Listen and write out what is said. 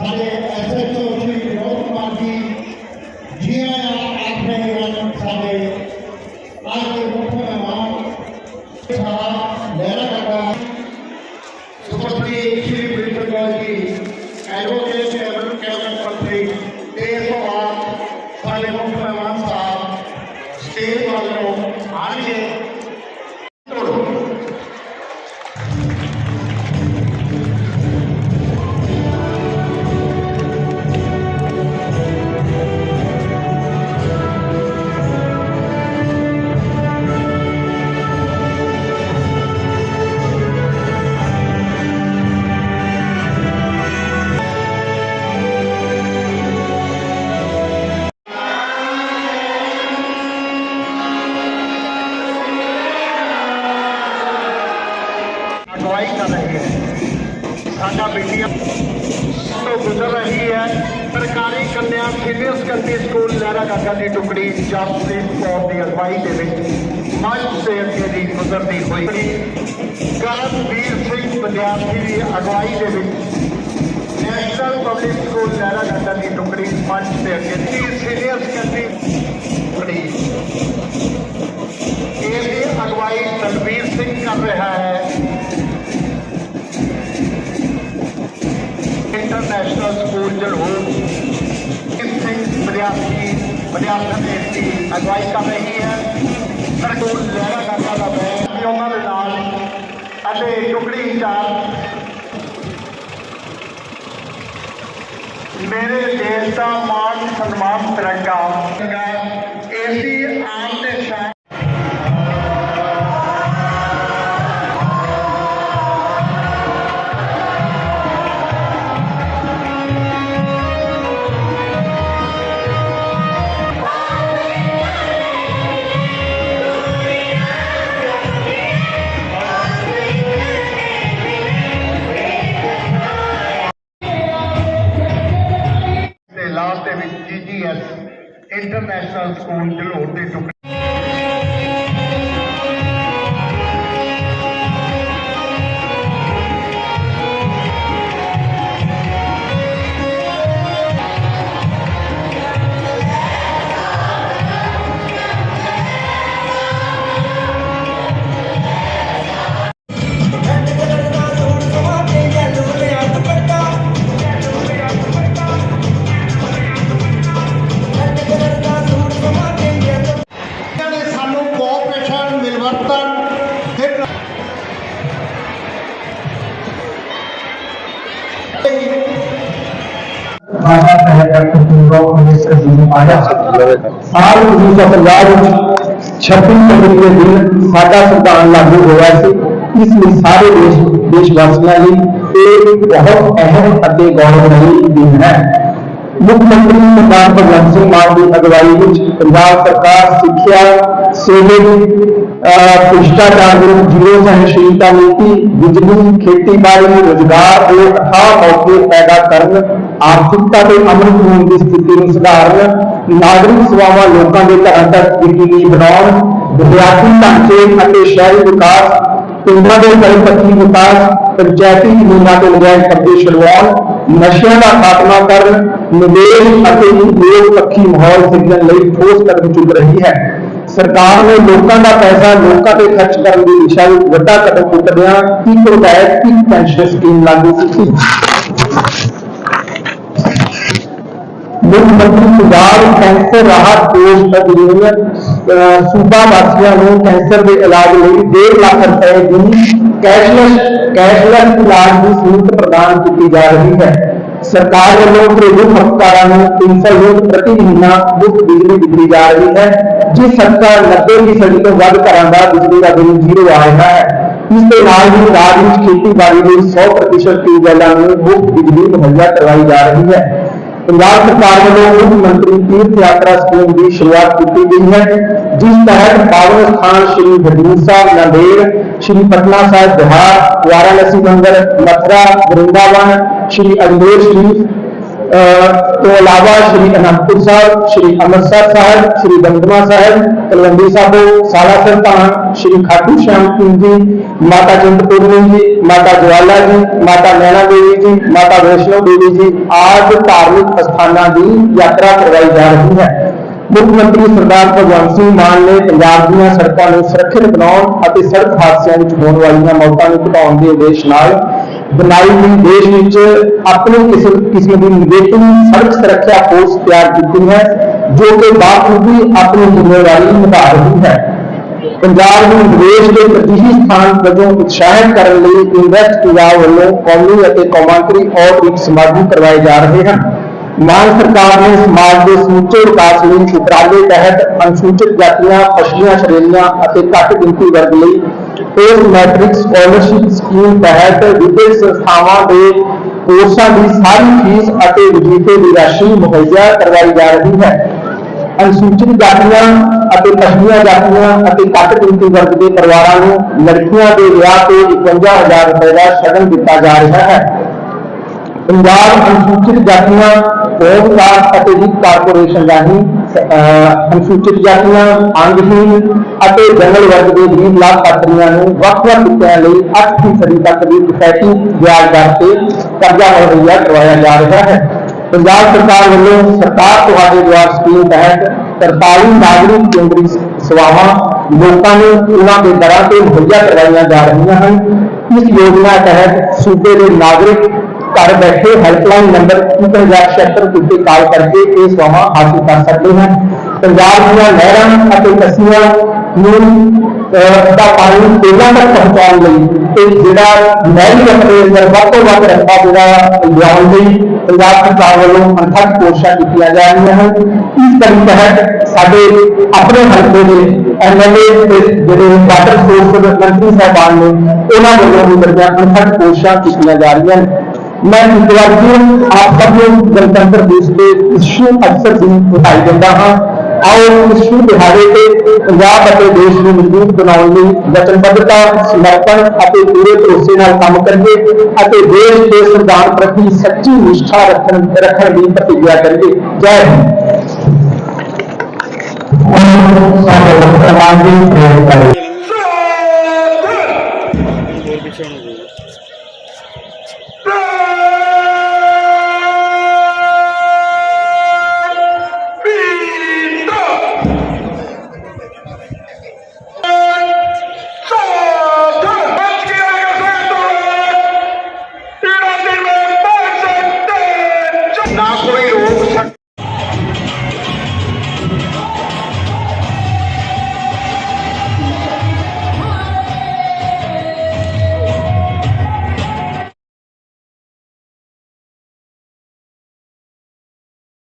हमारे S H O Shri Vinod Kumar ji ji आया आप रहे साढ़े आज के मुख्य मेहमान साहब लहरा करवा सुपति श्री प्रिंसिपल जी एडवोकेट गुजर रही है। सरकारी कन्या सीनियर सेकेंडरी स्कूल, लहरा गागा की टुकड़ी जसप्रीत कौर की अगवाई के मंच से अगे की गुजरती हुई। करमवीर सिंह विद्यार्थी की अगवाई के नैशनल पब्लिक स्कूल लहरा गागा की टुकड़ी मंच से अगे जी सीनियर सेकेंडरी इसकी अगवाई तनवीर सिंह कर रहा है। ਇੰਟਰਨੈਸ਼ਨਲ ਸਕੂਲ ਜਲਹੋਰ ਸਿੰਘ ਵਿਦਿਆਰਥੀ ਵਿਦਿਆਰਥਣ ਨੇ ਦੀ ਅਗਵਾਈ ਕਰ ਰਹੀ ਹੈ ਸਰਕੂਲ ਲਹਿਰਾ ਕਾਕਾ ਦਾ ਬੈਗ ਵੀ ਉਹਨਾਂ ਦੇ ਨਾਲ ਅਤੇ ਟੁਕੜੀ ਇੰਚਾਰਜ ਮੇਰੇ ਦੇਸ਼ ਦਾ ਮਾਣ ਸਨਮਾਨ ਤਿਰੰਗਾ ਏਸੀ ICS International School Delhi. ਬਾਬਾ ਸਾਹਿਬ ਡਾਕਟਰ ਭੀਮਰਾਓ ਅੰਬੇਦਕਰ ਜੀ ਨੇ ਪਾਇਆ ਸਾਲ 1950 ਵਿੱਚ 26 ਫਰਵਰੀ ਦੇ ਦਿਨ ਸਾਡਾ ਸੰਵਿਧਾਨ ਲਾਗੂ ਹੋਇਆ ਸੀ ਇਸ ਲਈ ਸਾਰੇ ਦੇਸ਼ ਦੇਸ਼ ਵਾਸੀਆਂ ਲਈ ਇਹ ਬਹੁਤ ਅਹਿਮ ਅਤੇ ਗੌਰਵਮਈ ਦਿਨ ਹੈ ਮੁੱਖ ਮੰਤਰੀ ਸਰਦਾਰ ਭਗਵੰਤ ਸਿੰਘ ਮਾਨ ਦੀ ਅਗਵਾਈ ਵਿੱਚ ਪੰਜਾਬ ਸਰਕਾਰ ਸਿੱਖਿਆ ਸੇਵਕ ਅਹ ਭ੍ਰਿਸ਼ਟਾਚਾਰ ਵਿਰੁੱਧ ਜ਼ੀਰੋ ਸਹਿਣਸ਼ੀਲਤਾ ਨੀਤੀ ਬਿਜਲੀ ਖੇਤੀਬਾੜੀ ਰੁਜ਼ਗਾਰ ਦੇ ਅਥਾਹ ਮੌਕੇ ਪੈਦਾ ਕਰਨ ਆਰਥਿਕਤਾ ਤੇ ਅਮਨ ਕਾਨੂੰਨ ਦੀ ਸਥਿਤੀ ਨੂੰ ਸੁਧਾਰਨ ਨਾਗਰਿਕ ਸੇਵਾਵਾਂ ਲੋਕਾਂ ਦੇ ਘਰਾਂ ਤੱਕ ਯਕੀਨੀ ਬਣਾਉਣ ਵਿਦਿਆਰਥੀ ਢਾਂਚੇ ਅਤੇ ਸ਼ਹਿਰੀ ਵਿਕਾਸ ਪਿੰਡਾਂ ਦੇ ਪਰਿਪੱਖੀ ਵਿਕਾਸ ਪੰਚਾਇਤੀ ਜ਼ਮੀਨਾਂ ਤੇ ਨਜਾਇਜ਼ ਕਬਜ਼ੇ ਛੁਡਵਾਉਣ ਨਸ਼ਿਆਂ ਦਾ ਖਾਤਮਾ ਕਰਨ ਨਿਵੇਸ਼ ਅਤੇ ਉਦਯੋਗ ਪੱਖੀ ਮਾਹੌਲ ਸਿਰਜਣ ਲਈ ਠੋਸ ਕਦਮ ਚੁੱਕ ਰਹੀ ਹੈ ਸਰਕਾਰ ਨੇ ਲੋਕਾਂ ਦਾ ਪੈਸਾ ਲੋਕਾਂ ਤੇ ਖਰਚ ਕਰਨ ਦੀ ਦਿਸ਼ਾ ਵਿੱਚ ਵੱਡਾ ਕਦਮ ਚੁੱਕਦਿਆਂ 1 ਰੁਪਏ ਇੱਕ ਪੈਨਸ਼ਨ ਸਕੀਮ ਲਾਗੂ ਕੀਤੀ ਮੁੱਖ ਮੰਤਰੀ ਪੰਜਾਬ ਕੈਂਸਰ ਰਾਹਤ ਕੋਸ਼ ਅਧੀਨ ਅਹ, ਸੂਬਾ ਵਾਸੀਆਂ ਨੂੰ ਕੈਂਸਰ ਦੇ ਇਲਾਜ ਲਈ 1.5 ਲੱਖ ਰੁਪਏ ਦੀ ਕੈਸ਼ਲੈਸ ਕੈਸ਼ਲੈਸ ਇਲਾਜ ਦੀ ਸਹੂਲਤ ਪ੍ਰਦਾਨ ਕੀਤੀ ਜਾ ਰਹੀ ਹੈ ਸਰਕਾਰ ਵੱਲੋਂ ਘਰੇਲੂ ਖਪਤਕਾਰਾਂ ਨੂੰ 300 ਯੂਨਿਟ ਪ੍ਰਤੀ ਮਹੀਨਾ ਮੁਫਤ ਬਿਜਲੀ ਦਿੱਤੀ ਜਾ ਰਹੀ ਹੈ ਜਿਸ ਸਰਕਾਰ 90% ਤੋਂ ਵੱਧ ਘਰਾਂ ਦਾ ਬਿਜਲੀ ਦਾ ਬਿੱਲ ਜ਼ੀਰੋ ਆ ਰਿਹਾ ਹੈ ਇਸ ਦੇ ਨਾਲ ਹੀ ਰਾਜ ਵਿੱਚ ਖੇਤੀਬਾੜੀ ਲਈ 100% ਟਿਊਬਵੈੱਲਾਂ ਨੂੰ ਮੁਫਤ ਬਿਜਲੀ ਮੁਹੱਈਆ ਕਰਵਾਈ ਜਾ ਰਹੀ ਹੈ ਪੰਜਾਬ ਸਰਕਾਰ ਵੱਲੋਂ ਮੁੱਖ ਮੰਤਰੀ ਤੀਰਥ ਯਾਤਰਾ ਸਕੀਮ ਦੀ ਸ਼ੁਰੂਆਤ ਕੀਤੀ ਗਈ ਹੈ ਜਿਸ ਤਹਿਤ ਪਾਵਨ ਸਥਾਨ ਸ਼੍ਰੀ ਹਜ਼ੂਰ ਸਾਹਿਬ ਨਾਂਦੇੜ ਸ਼੍ਰੀ ਪਟਨਾ ਸਾਹਿਬ ਬਿਹਾਰ ਵਾਰਾਣਸੀ ਮੰਦਰ ਮਥੁਰਾ ਵਰਿੰਦਾਵਨ श्री अजमेर शरीफ तो अलावा श्री अनंतपुर साहब, श्री अमृतसर साहब श्री दमदमा साहब तलवंडी साहबो साला सरतान श्री खाटू श्याम सिंह जी, माता चिंतपूर्णी जी, माता ज्वाला जी, माता नैना देवी जी, माता वैष्णो देवी जी आदि धार्मिक स्थानों की यात्रा करवाई जा रही है। मुख्यमंत्री सरदार भगवंत सिंह मान ने पंजाब दड़कों सुरक्षित बनाने सड़क हादसों में होने वाली मौतों को घटाने के उद्देश्य ਬਣਾਈ ਗਈ ਦੇਸ਼ ਵਿੱਚ ਆਪਣੀ ਕਿਸਮ ਕਿਸਮ ਦੀ ਨਿਵੇਕਲੀ ਸੜਕ ਸੁਰੱਖਿਆ ਫੋਰਸ ਤਿਆਰ ਕੀਤੀ ਹੈ, ਜੋ ਕਿ ਬਾਖੂਬੀ ਆਪਣੀ ਜ਼ਿੰਮੇਵਾਰੀ ਨਿਭਾ ਰਹੀ ਹੈ। ਪੰਜਾਬ ਨੂੰ ਨਿਵੇਸ਼ ਦੇ ਪ੍ਰਤੀਸ਼ੀ ਸਥਾਨ ਵਜੋਂ ਉਤਸ਼ਾਹਿਤ ਕਰਨ ਲਈ ਇਨਵੈਸਟ ਪੰਜਾਬ ਵੱਲੋਂ ਕੌਮੀ ਅਤੇ ਕੌਮਾਂਤਰੀ ਆਊਟਰੀਚ ਸਮਾਗਮ ਕਰਵਾਏ ਜਾ ਰਹੇ ਹਨ। ਮਾਨ ਸਰਕਾਰ ਨੇ ਸਮਾਜ ਦੇ ਸਮੁੱਚੇ ਵਿਕਾਸ ਲਈ ਉਪਰਾਲੇ ਤਹਿਤ ਅਨੁਸੂਚਿਤ ਜਾਤੀਆਂ ਪਛੜੀਆਂ ਸ਼੍ਰੇਣੀਆਂ ਅਤੇ ਘੱਟ ਗਿਣਤੀ ਵਰਗ ਲਈ ਪੋਸਟ ਮੈਟ੍ਰਿਕ ਸਕਾਲਰਸ਼ਿਪ ਸਕੀਮ ਤਹਿਤ ਵਿਦਿਅਕ ਸੰਸਥਾਵਾਂ ਦੇ ਕੋਰਸਾਂ ਦੀ ਸਾਰੀ ਫੀਸ ਅਤੇ ਵਜ਼ੀਫੇ ਦੀ ਰਾਸ਼ੀ ਮੁਹੱਈਆ ਕਰਵਾਈ ਜਾ ਰਹੀ ਹੈ। ਅਨੁਸੂਚਿਤ ਜਾਤੀਆਂ ਅਤੇ ਪਛੜੀਆਂ ਜਾਤੀਆਂ ਅਤੇ ਘੱਟ ਗਿਣਤੀ ਵਰਗ ਦੇ ਪਰਿਵਾਰਾਂ ਨੂੰ ਲੜਕੀਆਂ ਦੇ ਵਿਆਹ ਤੇ 51000 ਰੁਪਏ ਦਾ ਸ਼ਗਨ ਦਿੱਤਾ ਜਾ ਰਿਹਾ ਹੈ। ਪੰਜਾਬ ਅਨੁਸੂਚਿਤ ਜਾਤੀਆਂ ਹੋਮ ਵਿਕਾਸ ਅਤੇ ਵਿੱਤ ਕਾਰਪੋਰੇਸ਼ਨ ਰਾਹੀਂ ਅਨੁਸੂਚਿਤ ਜਾਤੀਆਂ ਅੰਗਹੀਨ ਅਤੇ ਜਨਰਲ ਵਰਗ ਦੇ 20 ਲੱਖ ਨੂੰ ਵੱਖ-ਵੱਖ ਕਿੱਤਿਆਂ ਲਈ 8% ਤੱਕ ਦੀ ਕਿਫਾਇਤੀ ਵਿਆਜ ਦਰ ਤੇ ਕਰਜ਼ਾ ਮੁਹੱਈਆ ਕਰਵਾਇਆ ਜਾ ਰਿਹਾ ਹੈ। ਪੰਜਾਬ ਸਰਕਾਰ ਵੱਲੋਂ ਸਰਕਾਰ ਤੁਹਾਡੇ ਦੁਆਰ ਸਕੀਮ ਤਹਿਤ 43 ਨਾਗਰਿਕ ਕੇਂਦਰੀ ਸੇਵਾਵਾਂ ਲੋਕਾਂ ਨੂੰ ਉਹਨਾਂ ਦੇ ਦਰਾਂ ਤੇ ਮੁਹੱਈਆ ਕਰਵਾਈਆਂ ਜਾ ਰਹੀਆਂ ਹਨ। ਇਸ ਯੋਜਨਾ ਤਹਿਤ ਸੂਬੇ ਦੇ ਨਾਗਰਿਕ ਘਰ ਬੈਠੇ ਹੈਲਪਲਾਈਨ ਨੰਬਰ 1076 ਉੱਤੇ ਕਾਲ ਕਰਕੇ ਇਹ ਸੇਵਾਵਾਂ ਹਾਸਲ ਕਰ ਸਕਦੇ ਹਨ ਪੰਜਾਬ ਦੀਆਂ ਨਹਿਰਾਂ ਅਤੇ ਕਸੀਆਂ ਨੂੰ ਅਹ, ਦਾ ਪਾਣੀ ਪਹਿਲਾਂ ਤੱਕ ਪਹੁੰਚਾਉਣ ਲਈ ਤੇ ਜਿਹੜਾ ਨਹਿਰੀ ਰਸਤੇ ਅੰਦਰ ਵੱਧ ਤੋਂ ਵੱਧ ਰਸਤਾ ਜਿਹੜਾ ਲਿਆਉਣ ਲਈ ਪੰਜਾਬ ਸਰਕਾਰ ਵੱਲੋਂ ਅਣਥੱਕ ਕੋਸ਼ਿਸ਼ਾਂ ਕੀਤੀਆਂ ਜਾ ਰਹੀਆਂ ਹਨ ਇਸ ਕੜੀ ਤਹਿਤ ਸਾਡੇ ਆਪਣੇ ਹਲਕੇ ਦੇ ਐਮਐਲਏ ਤੇ ਜਿਹੜੇ ਵਾਟਰ ਸੋਰਸ ਮੰਤਰੀ ਸਾਹਿਬਾਨ ਨੇ ਉਹਨਾਂ ਵੱਲੋਂ ਵੀ ਬੜੀਆਂ ਅਣਥੱਕ ਕੋਸ਼ਿਸ਼ਾਂ ਕੀਤੀਆਂ ਜਾ ਰਹੀਆਂ ਨੇ ਮੈਂ ਇੱਕ ਵਾਰ ਫਿਰ ਆਪ ਸਭ ਨੂੰ ਗਣਤੰਤਰ ਦਿਵਸ ਦੇ ਇਸ ਸ਼ੁਭ ਅਵਸਰ ਦੀ ਵਧਾਈ ਦਿੰਦਾ ਹਾਂ ਆਓ ਇਸ ਸ਼ੁਭ ਦਿਹਾੜੇ ਤੇ ਪੰਜਾਬ ਅਤੇ ਦੇਸ਼ ਨੂੰ ਮਜ਼ਬੂਤ ਬਣਾਉਣ ਲਈ ਵਚਨਬੱਧਤਾ ਸਮਰਪਣ ਅਤੇ ਪੂਰੇ ਭਰੋਸੇ ਨਾਲ ਕੰਮ ਕਰੀਏ ਅਤੇ ਦੇਸ਼ ਦੇ ਸੰਵਿਧਾਨ ਪ੍ਰਤੀ ਸੱਚੀ ਨਿਸ਼ਠਾ ਰੱਖਣ ਰੱਖਣ ਦੀ ਪ੍ਰਤੀਗਿਆ ਕਰੀਏ ਜੈ ਹਿੰਦ ਸਾਡੇ ਵਰਤਮਾਨ ਦੀ ਪ੍ਰੇਰਣਾ